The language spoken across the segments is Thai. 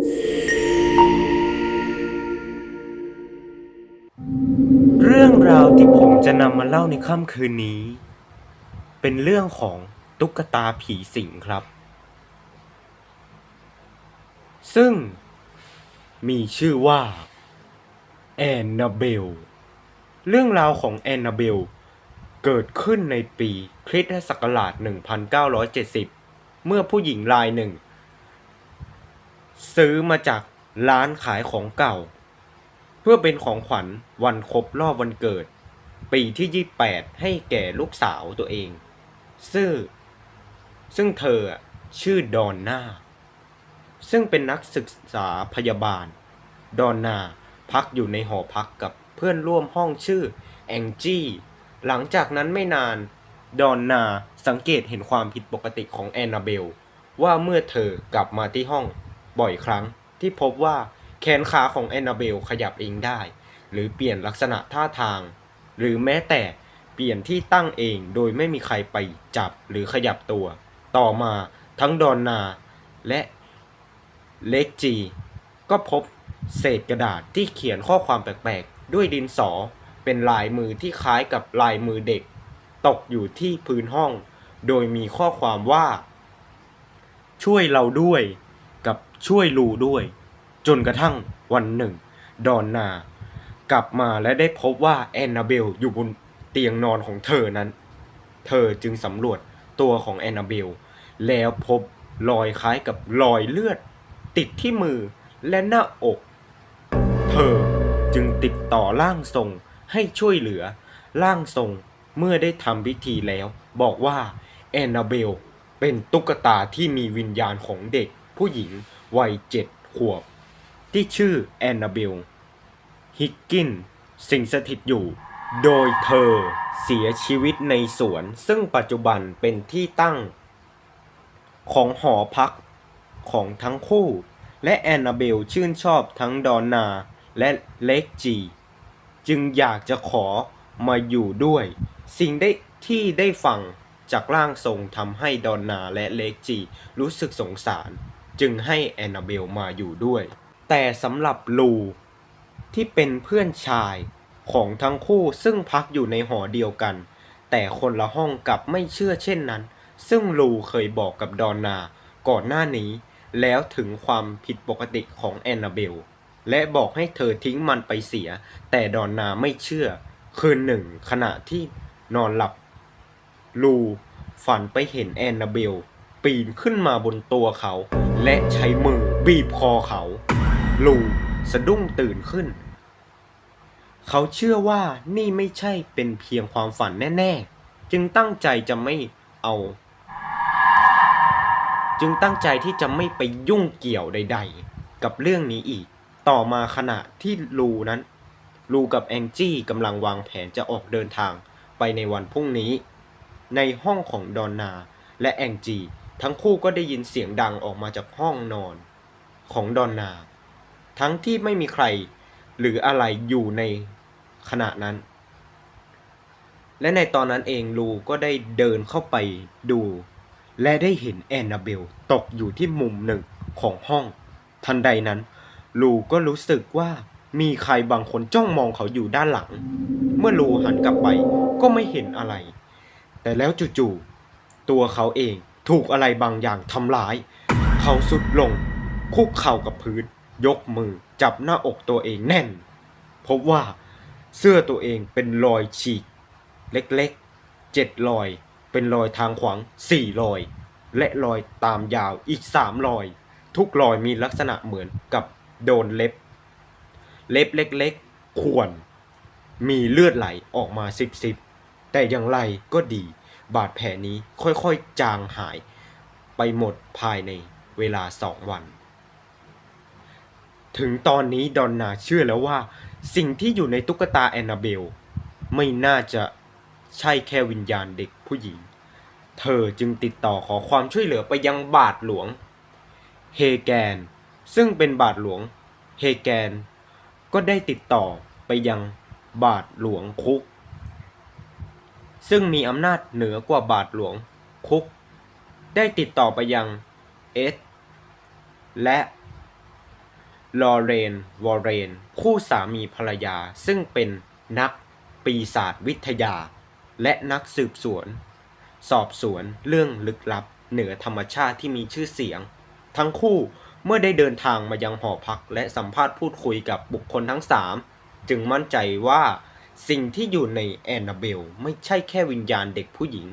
เรื่องราวที่ผมจะนำมาเล่าในค่ำคืนนี้ เป็นเรื่องของตุ๊กตาผีสิงครับ ซึ่งมีชื่อว่าแอนนาเบล เรื่องราวของแอนนาเบล เกิดขึ้นในปีคริสตศักราช 1970 เมื่อผู้หญิงรายหนึ่ง ซื้อมาจากร้านขายของเก่า เพื่อเป็นของขวัญวันครบรอบวันเกิด ปีที่ 28 ให้แก่ลูกสาวตัวเอง ซึ่งซึ่งเธอชื่อดอนนาซึ่งเป็นนักศึกษาพยาบาล ดอนนาพักอยู่ในหอพักกับเพื่อนร่วมห้องชื่อแองจี้หลังจากนั้นไม่นาน ดอนนาสังเกตเห็นความผิดปกติของแอนนาเบล ว่าเมื่อเธอกลับมาที่ห้อง บ่อยครั้งที่พบว่าแขนขาของแอนนาเบลขยับเองได้ หรือเปลี่ยนลักษณะท่าทาง หรือแม้แต่เปลี่ยนที่ตั้งเองโดยไม่มีใครไปจับหรือขยับตัว ต่อมาทั้งดอนนาและเล็กจี ก็พบเศษกระดาษที่เขียนข้อความแปลกๆ ด้วยดินสอเป็นลายมือที่คล้ายกับลายมือเด็ก ตกอยู่ที่พื้นห้อง โดยมีข้อความว่า ช่วยเราด้วย ช่วยลูด้วย จนกระทั่งวันหนึ่ง ดอนนากลับมาและได้พบว่าแอนนาเบลอยู่บนเตียงนอนของเธอนั้น เธอจึงสำรวจตัวของแอนนาเบล แล้วพบรอยคล้ายกับรอยเลือด ติดที่มือและหน้าอก เธอจึงติดต่อร่างทรงให้ช่วยเหลือ ร่างทรงเมื่อได้ทำพิธีแล้ว บอกว่าแอนนาเบลเป็นตุ๊กตาที่มีวิญญาณของเด็กผู้หญิง วัยเจ็ดขวบ ที่ชื่อแอนนาเบล ฮิกกินสิงสถิตอยู่ โดยเธอเสียชีวิตในสวน ซึ่งปัจจุบันเป็นที่ตั้ง ของหอพักของทั้งคู่ และแอนนาเบลชื่นชอบทั้งดอนนาและเล็กจี จึงอยากจะขอมาอยู่ด้วย สิ่งได้ที่ได้ฟังจากร่างทรงทำให้ดอนนาและเล็กจี รู้สึกสงสาร จึงให้แอนนาเบลมาอยู่ด้วย แต่สำหรับลูที่เป็นเพื่อนชายของทั้งคู่ซึ่งพักอยู่ในหอเดียวกัน แต่คนละห้องกับไม่เชื่อเช่นนั้น ซึ่งลูเคยบอกกับดอนนาก่อนหน้านี้ แล้วถึงความผิดปกติของแอนนาเบล และบอกให้เธอทิ้งมันไปเสีย แต่ดอนนาไม่เชื่อ คืนหนึ่งขณะที่นอนหลับ ลูฝันไปเห็นแอนนาเบล ปีนขึ้นมาบนตัวเขา และใช้มือบีบคอเขา ลูสะดุ้งตื่นขึ้น เขาเชื่อว่านี่ไม่ใช่เป็นเพียงความฝันแน่ ๆ จึงตั้งใจจะไม่เอา จึงตั้งใจที่จะไม่ไปยุ่งเกี่ยวใด ๆ กับเรื่องนี้อีก ต่อมาขณะที่ลูนั้น ลูกับแองจี้กำลังวางแผนจะออกเดินทางไปในวันพรุ่งนี้ ในห้องของดอนนาและแองจี ทั้งคู่ก็ได้ยินเสียงดังออกมาจากห้องนอนของดอนนา ทั้งที่ไม่มีใครหรืออะไรอยู่ในขณะนั้น และในตอนนั้นเองลูก็ได้เดินเข้าไปดู และได้เห็นแอนนาเบลตกอยู่ที่มุมหนึ่งของห้อง ทันใดนั้นลูก็รู้สึกว่ามีใครบางคนจ้องมองเขาอยู่ด้านหลัง เมื่อลูหันกลับไปก็ไม่เห็นอะไร แต่แล้วจู่ๆตัวเขาเอง ถูกอะไรบางอย่างทำร้าย เขาสุดลง คุกเข่ากับพื้น ยกมือจับหน้าอกตัวเองแน่น พบว่าเสื้อตัวเองเป็นรอยฉีก เล็กๆเจ็ดรอย เป็นรอยทางขวางสี่รอย และรอยตามยาวอีกสามรอย ทุกรอยมีลักษณะเหมือนกับโดนเล็บ เล็บเล็กๆข่วน มีเลือดไหลออกมาสิบสิบแต่อย่างไรก็ดี บาดแผลนี้ค่อยๆจางหายไปหมดภายในเวลาสองวัน ถึงตอนนี้ดอนนาเชื่อแล้วว่า สิ่งที่อยู่ในตุ๊กตาแอนนาเบล ไม่น่าจะใช่แค่วิญญาณเด็กผู้หญิง เธอจึงติดต่อขอความช่วยเหลือไปยังบาทหลวง เฮแกน ซึ่งเป็นบาทหลวง เฮแกน ก็ได้ติดต่อไปยังบาทหลวงคุก ซึ่งมีอำนาจเหนือกว่าบาทหลวงคุก ได้ติดต่อไปยังเอสและลอเรนวอร์เรน คู่สามีภรรยา ซึ่งเป็นนักปีศาจวิทยา และนักสืบสวน สอบสวนเรื่องลึกลับ เหนือธรรมชาติที่มีชื่อเสียง ทั้งคู่เมื่อได้เดินทางมายังหอพักและสัมภาษณ์พูดคุยกับบุคคลทั้งสามจึงมั่นใจว่า สิ่งที่อยู่ในแอนนาเบลไม่ใช่แค่วิญญาณเด็กผู้หญิง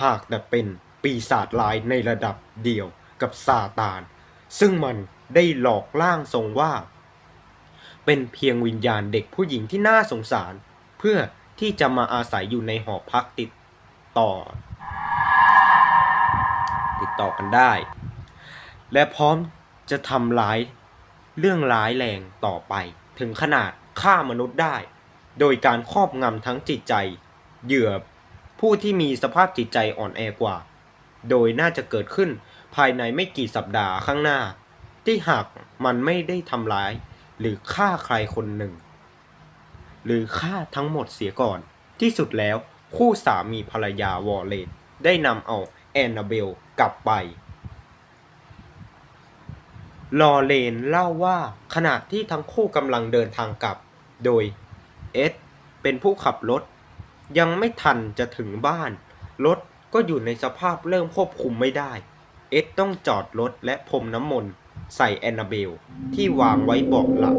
หากแต่เป็นปีศาจลายในระดับเดียวกับซาตาน ซึ่งมันได้หลอกล่างทรงว่า เป็นเพียงวิญญาณเด็กผู้หญิงที่น่าสงสาร เพื่อที่จะมาอาศัยอยู่ในหอพักติดต่อ ติดต่อกันได้ และพร้อมจะทำร้ายเรื่องร้ายแรงต่อไป ถึงขนาดฆ่ามนุษย์ได้ โดยการครอบงำทั้งจิตใจ เหยื่อผู้ที่มีสภาพจิตใจอ่อนแอกว่า โดยน่าจะเกิดขึ้นภายในไม่กี่สัปดาห์ข้างหน้า ที่หากมันไม่ได้ทำร้าย หรือฆ่าใครคนหนึ่ง หรือฆ่าทั้งหมดเสียก่อน ที่สุดแล้วคู่สามีภรรยาวอลเลนได้นำเอาแอนนาเบลกลับไป ลอเลนเล่าว่าขณะที่ทั้งคู่กำลังเดินทางกลับ โดย เอ็ดเป็นผู้ขับรถ ยังไม่ทันจะถึงบ้าน รถก็อยู่ในสภาพเริ่มควบคุมไม่ได้ เอ็ดต้องจอดรถและพรมน้ำมนต์ใส่แอนนาเบล ที่วางไว้บาะหลัง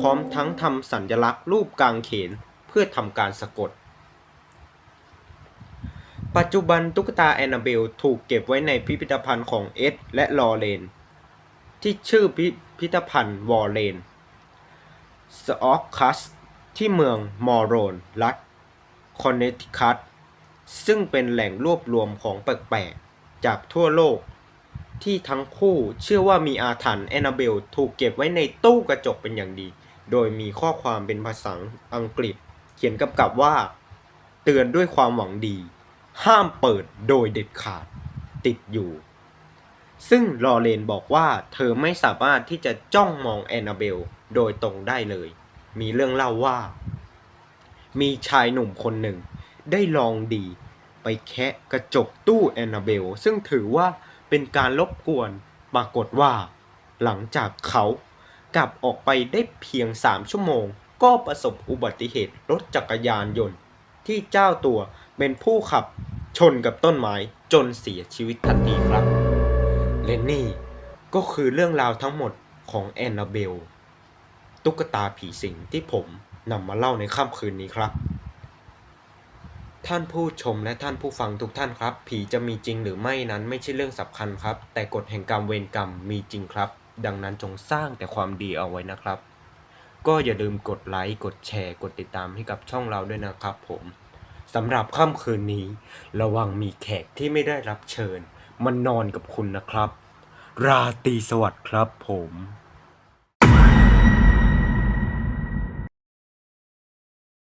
พร้อมทั้งทำสัญลักษณ์รูปกางเขนเพื่อทำการสะกด ปัจจุบันตุ๊กตาแอนนาเบลถูกเก็บไว้ในพิพิธภัณฑ์ของเอ็ดและลอเรน ที่ชื่อพิพิธภัณฑ์วอร์เรนสออกคัส ที่เมืองมอร์โรนรัฐคอนเนติคัตซึ่งเป็นแหล่งรวบรวมของแปลกๆ จากทั่วโลก ที่ทั้งคู่เชื่อว่ามีอาถรรพ์แอนนาเบลถูกเก็บไว้ในตู้กระจกเป็นอย่างดี โดยมีข้อความเป็นภาษาอังกฤษ เขียนกำกับว่า เตือนด้วยความหวังดี ห้ามเปิดโดยเด็ดขาดติดอยู่ ซึ่งลอเรนบอกว่าเธอไม่สามารถที่จะจ้องมองแอนนาเบลโดยตรงได้เลย มีเรื่องเล่าว่า มีชายหนุ่มคนหนึ่ง ได้ลองดีไปแคะกระจกตู้แอนนาเบล ซึ่งถือว่าเป็นการรบกวนปรากฏว่า หลังจากเขากลับออกไปได้เพียง3ชั่วโมง ก็ประสบอุบัติเหตุรถจักรยานยนต์ ที่เจ้าตัวเป็นผู้ขับชนกับต้นไม้จนเสียชีวิตทันทีครับ และนี่ก็คือเรื่องราวทั้งหมดของแอนนาเบล ตุ๊กตาผีสิงที่ผมนำมาเล่าในค่ำคืนนี้ครับ ท่านผู้ชมและท่านผู้ฟังทุกท่านครับ ผีจะมีจริงหรือไม่นั้นไม่ใช่เรื่องสำคัญครับ แต่กฎแห่งกรรมเวรกรรมมีจริงครับ ดังนั้นจงสร้างแต่ความดีเอาไว้นะครับ ก็อย่าลืมกดไลค์กดแชร์ กดติดตามให้กับช่องเราด้วยนะครับ ผมสำหรับค่ำคืนนี้ ระวังมีแขกที่ไม่ได้รับเชิญ มันนอนกับคุณนะครับ ราตรีสวัสดิ์ครับผม